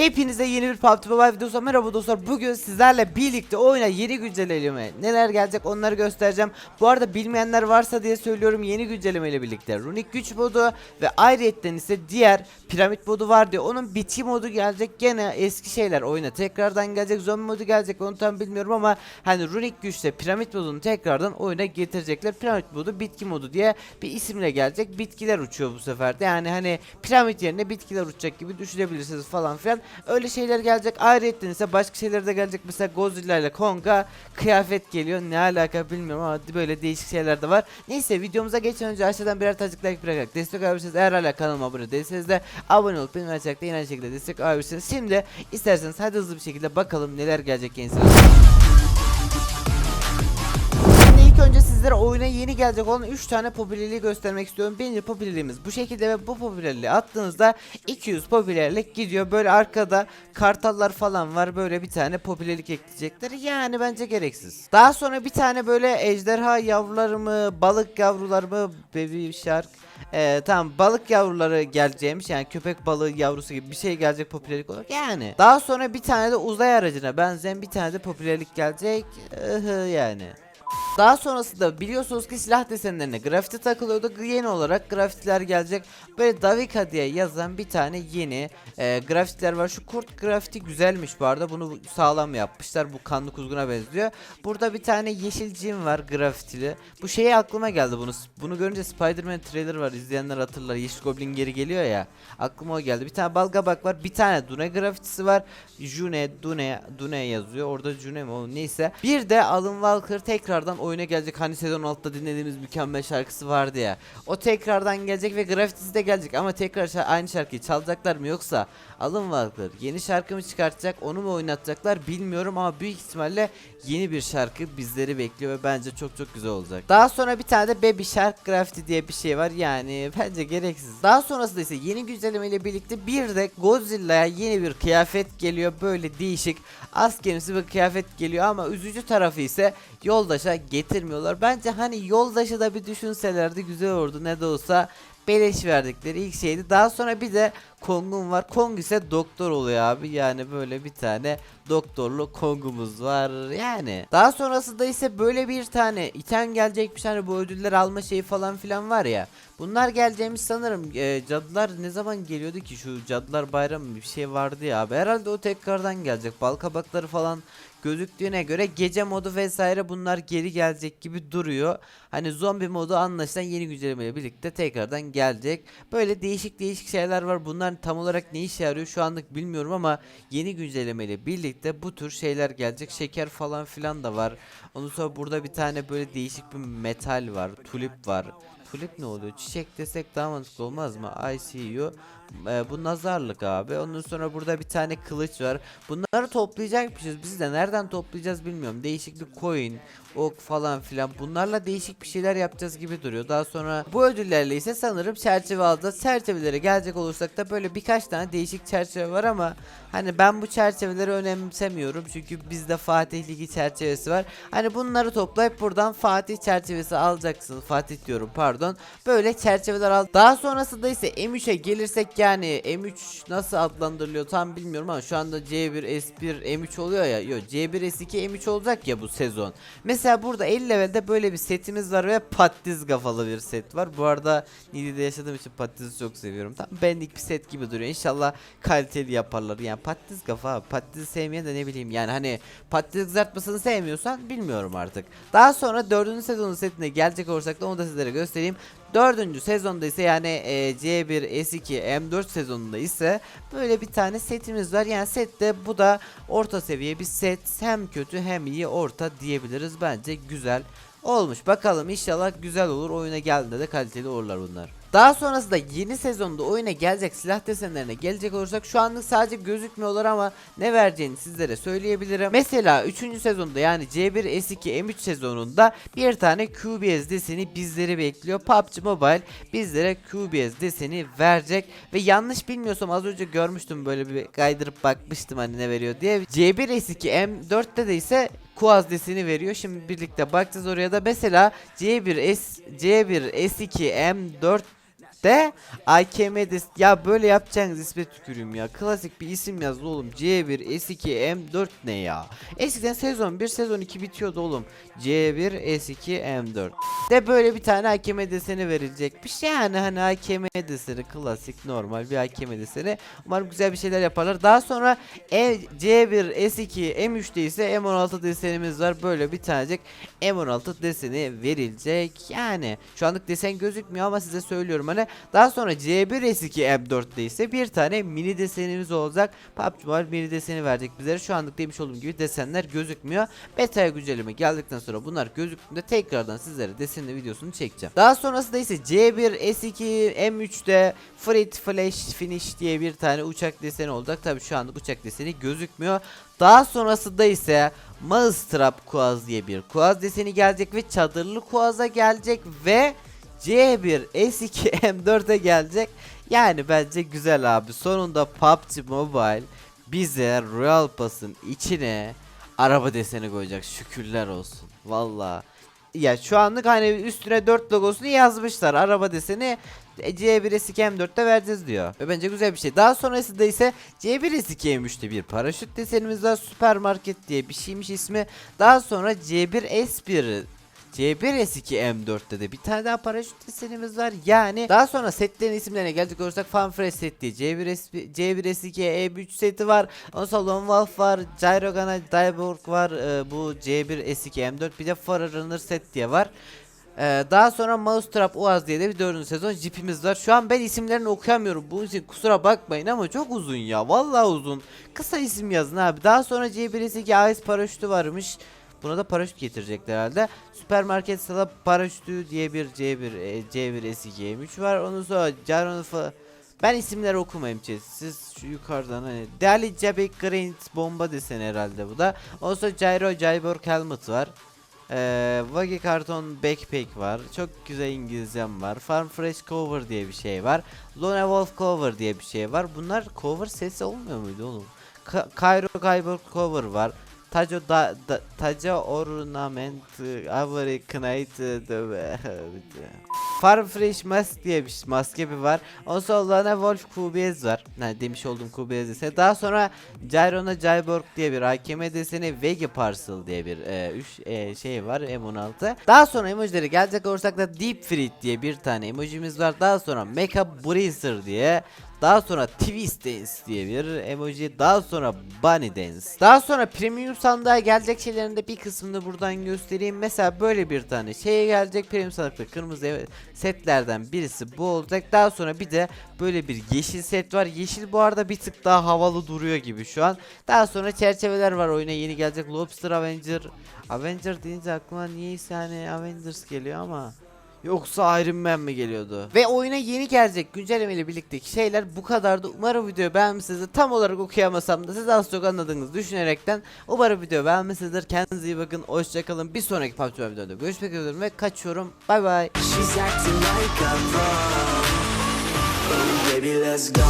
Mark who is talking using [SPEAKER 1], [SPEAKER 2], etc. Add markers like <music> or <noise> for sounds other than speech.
[SPEAKER 1] Hepinize yeni bir PUBG Mobile videosu. Merhaba dostlar. Bugün sizlerle birlikte oyuna yeni güncelleme neler gelecek onları göstereceğim. Bu arada bilmeyenler varsa diye söylüyorum yeni güncelleme ile birlikte Runic güç modu ve ayrıyetten ise diğer piramit modu var diyor Onun bitki modu gelecek. Gene eski şeyler oyuna tekrardan gelecek. Zombi modu gelecek onu tam bilmiyorum ama Hani Runic güçle piramit modunu tekrardan oyuna getirecekler. Piramit modu bitki modu diye bir isimle gelecek. Bitkiler uçuyor bu sefer de. Yani hani piramit yerine bitkiler uçacak gibi düşünebilirsiniz falan filan Öyle şeyler gelecek. Ayrıca ise başka şeyler de gelecek. Mesela Godzilla ile Kong'a kıyafet geliyor. Ne alaka bilmiyorum ama böyle değişik şeyler de var. Neyse videomuza geçmeden önce aşağıdan birer tacık like bırakarak destek alabilirsiniz. Eğer hala kanalıma abone değilseniz de abone olup benim açacakta yine aynı şekilde destek alabilirsiniz. Şimdi isterseniz hadi hızlı bir şekilde bakalım neler gelecek. Şimdi ilk önce sizlere oyuna yeni gelecek olan 3 tane popülerliği göstermek istiyorum. Birinci popülerliğimiz bu şekilde ve bu popülerliği attığınızda 200 popülerlik gidiyor. Böyle arkada kartallar falan var. Böyle bir tane popülerlik ekleyecekler. Yani bence gereksiz. Daha sonra bir tane böyle ejderha yavruları mı, balık yavruları mı, baby shark ee, tamam balık yavruları geleceğimiş yani köpek balığı yavrusu gibi bir şey gelecek popülerlik olarak yani. Daha sonra bir tane de uzay aracına benzeyen bir tane de popülerlik gelecek. Yani. Daha sonrasında biliyorsunuz ki silah desenlerine grafiti takılıyordu. Yeni olarak grafitiler gelecek. Böyle Davika diye yazan bir tane yeni e, grafitiler var. Şu kurt grafiti güzelmiş bu arada. Bunu sağlam yapmışlar. Bu kanlı kuzguna benziyor. Burada bir tane yeşil cin var grafitili. Bu şeye aklıma geldi bunu. Bunu görünce Spider-Man trailer var. İzleyenler hatırlar. Yeşil Goblin geri geliyor ya. Aklıma o geldi. Bir tane balgabak var. Bir tane Dune grafitisi var. June, Dune, Dune yazıyor. Orada June mi o neyse. Bir de Alan Walker tekrardan oyuna gelecek. Hani sezon 6'da dinlediğimiz mükemmel şarkısı vardı ya. O tekrardan gelecek ve grafitisi de gelecek ama tekrar aynı şarkıyı çalacaklar mı yoksa Alan Walker yeni şarkı mı çıkartacak onu mu oynatacaklar bilmiyorum ama büyük ihtimalle yeni bir şarkı bizleri bekliyor ve bence çok çok güzel olacak. Daha sonra bir tane de Baby Shark Graffiti diye bir şey var yani bence gereksiz. Daha sonrasında ise yeni güncelleme ile birlikte bir de Godzilla'ya yeni bir kıyafet geliyor böyle değişik askerimsi bir kıyafet geliyor ama üzücü tarafı ise yoldaşa getirmiyorlar. Bence hani yoldaşı da bir düşünselerdi güzel olurdu ne de olsa beleş verdikleri ilk şeydi. Daha sonra bir de Kong'un var. Kong ise doktor oluyor abi. Yani böyle bir tane doktorlu Kong'umuz var yani. Daha sonrasında ise böyle bir tane item gelecekmiş hani bu ödüller alma şeyi falan filan var ya. Bunlar geleceğimiz sanırım e, cadılar ne zaman geliyordu ki şu cadılar bayramı bir şey vardı ya abi. Herhalde o tekrardan gelecek. Bal kabakları falan gözüktüğüne göre gece modu vesaire bunlar geri gelecek gibi duruyor. Hani zombi modu anlaşılan yeni güncellemeyle birlikte tekrardan gelecek. Böyle değişik değişik şeyler var. Bunlar tam olarak ne işe yarıyor şu anlık bilmiyorum ama yeni güncellemeyle birlikte bu tür şeyler gelecek. Şeker falan filan da var. Ondan sonra burada bir tane böyle değişik bir metal var. Tulip var. Tulip ne oluyor? Çiçek desek daha mantıklı olmaz mı? I see you. Ee, bu nazarlık abi. Ondan sonra burada bir tane kılıç var. Bunları toplayacakmışız. Biz de nereden toplayacağız bilmiyorum. Değişik bir coin, ok falan filan. Bunlarla değişik bir şeyler yapacağız gibi duruyor. Daha sonra bu ödüllerle ise sanırım çerçeve alacağız. Çerçevelere gelecek olursak da böyle birkaç tane değişik çerçeve var ama hani ben bu çerçeveleri önemsemiyorum. Çünkü bizde Fatih Ligi çerçevesi var. Hani bunları toplayıp buradan Fatih çerçevesi alacaksın. Fatih diyorum pardon. Böyle çerçeveler al. Daha sonrasında ise M3'e gelirsek yani M3 nasıl adlandırılıyor tam bilmiyorum ama şu anda C1 S1 M3 oluyor ya. Yok C1 S2 M3 olacak ya bu sezon. Mesela burada 50 levelde böyle bir setimiz var ve patiz kafalı bir set var. Bu arada Nidi'de yaşadığım için patizi çok seviyorum. Tam benlik bir set gibi duruyor. İnşallah kaliteli yaparlar. Yani patiz kafa. Patizi sevmeyen de ne bileyim yani hani patiz kızartmasını sevmiyorsan bilmiyorum artık. Daha sonra 4. sezonun setine gelecek olursak da onu da sizlere göstereyim. Dördüncü sezonda ise yani e, C1, S2, M4 sezonunda ise böyle bir tane setimiz var. Yani sette bu da orta seviye bir set. Hem kötü hem iyi orta diyebiliriz. Bence güzel olmuş. Bakalım inşallah güzel olur. Oyuna geldiğinde de kaliteli olurlar bunlar. Daha sonrasında yeni sezonda oyuna gelecek silah desenlerine gelecek olursak şu anlık sadece gözükmüyorlar ama ne vereceğini sizlere söyleyebilirim. Mesela 3. sezonda yani C1 S2 M3 sezonunda bir tane QBS deseni bizleri bekliyor. PUBG Mobile bizlere QBS deseni verecek ve yanlış bilmiyorsam az önce görmüştüm böyle bir kaydırıp bakmıştım hani ne veriyor diye. C1 S2 M4'te de ise Kuaz deseni veriyor. Şimdi birlikte bakacağız oraya da. Mesela C1 S C1 S2 M4 M4'te AKM des ya böyle yapacağınız isme tükürüyorum ya. Klasik bir isim yaz oğlum. C1 S2 M4 ne ya? Eskiden sezon 1 sezon 2 bitiyordu oğlum. C1 S2 M4. De böyle bir tane AKM deseni verilecek. Bir şey yani hani AKM deseni klasik normal bir AKM deseni. Umarım güzel bir şeyler yaparlar. Daha sonra E- C1 S2 M3'te ise M16 desenimiz var. Böyle bir tanecik M16 deseni verilecek. Yani şu anlık desen gözükmüyor ama size söylüyorum hani daha sonra C1 S2 M4'te ise bir tane mini desenimiz olacak. PUBG Mobile mini deseni verecek bizlere. Şu anlık demiş olduğum gibi desenler gözükmüyor. Beta'ya güncelleme geldikten sonra bunlar gözüktüğünde tekrardan sizlere desenli videosunu çekeceğim. Daha sonrasında ise C1 S2 M3'te Freight Flash Finish diye bir tane uçak deseni olacak. Tabi şu anlık uçak deseni gözükmüyor. Daha sonrasında ise Mousetrap Kuaz diye bir Kuaz deseni gelecek ve çadırlı Kuaz'a gelecek ve C1 S2 M4'e gelecek. Yani bence güzel abi. Sonunda PUBG Mobile bize Royal Pass'ın içine araba deseni koyacak. Şükürler olsun. Valla. Ya şu anlık hani üstüne 4 logosunu yazmışlar. Araba deseni e, C1 S2 M4'te vereceğiz diyor. Ve bence güzel bir şey. Daha sonrasında ise C1 S2 M3'te bir paraşüt desenimiz var. Süpermarket diye bir şeymiş ismi. Daha sonra C1 S1 C1 S2 M4'te de bir tane daha paraşüt desenimiz var. Yani daha sonra setlerin isimlerine gelecek olursak Fanfresh set diye C1 S1 C1 S2 E3 seti var. Ondan sonra Lone Wolf var. Gyrogana Dyborg var. Ee, bu C1 S2 M4 bir de Forerunner set diye var. Ee, daha sonra Mousetrap Uaz diye de bir dördüncü sezon jipimiz var. Şu an ben isimlerini okuyamıyorum. Bunun için kusura bakmayın ama çok uzun ya. Vallahi uzun. Kısa isim yazın abi. Daha sonra C1S2 AS paraşütü varmış. Buna da paraşüt getirecekler herhalde. Süpermarket sala paraşütü diye bir C1 e, C1 S2 M3 var. Ondan sonra Jaron fa- ben isimleri okumayayım chat. Siz şu yukarıdan hani Dali Jabek Grant bomba desen herhalde bu da. Sonra Gyro Jayborg helmet var. Ee, Wagi karton backpack var. Çok güzel İngilizcem var. Farm Fresh cover diye bir şey var. Lone Wolf cover diye bir şey var. Bunlar cover sesi olmuyor muydu oğlum? Ka Cairo Kyber cover var. Taco da, da Taco ornament Avery Knight <laughs> Farm Fresh Mask diye bir maske bir var. Ondan sonra Wolf QBS var. Ne demiş olduğum QBS ise. Daha sonra Gyrona Gyborg diye bir AKM deseni Vegi Parcel diye bir 3 şey var M16. Daha sonra emojileri gelecek olursak da Deep Frit diye bir tane emojimiz var. Daha sonra Mecha Bracer diye daha sonra Twist Dance diye bir emoji. Daha sonra Bunny Dance. Daha sonra premium sandığa gelecek şeylerin de bir kısmını buradan göstereyim. Mesela böyle bir tane şeye gelecek premium sandıkta kırmızı setlerden birisi bu olacak. Daha sonra bir de böyle bir yeşil set var. Yeşil bu arada bir tık daha havalı duruyor gibi şu an. Daha sonra çerçeveler var oyuna yeni gelecek. Lobster Avenger. Avenger deyince aklıma niyeyse hani Avengers geliyor ama. Yoksa Iron Man mi geliyordu? Ve oyuna yeni gelecek güncelleme ile birlikteki şeyler bu kadardı. Umarım video beğenmişsinizdir. Tam olarak okuyamasam da siz az çok anladığınızı düşünerekten umarım video beğenmişsinizdir. Kendinize iyi bakın. Hoşçakalın. Bir sonraki PUBG videoda görüşmek üzere ve kaçıyorum. Bay bay.
[SPEAKER 2] Oh, baby, let's go.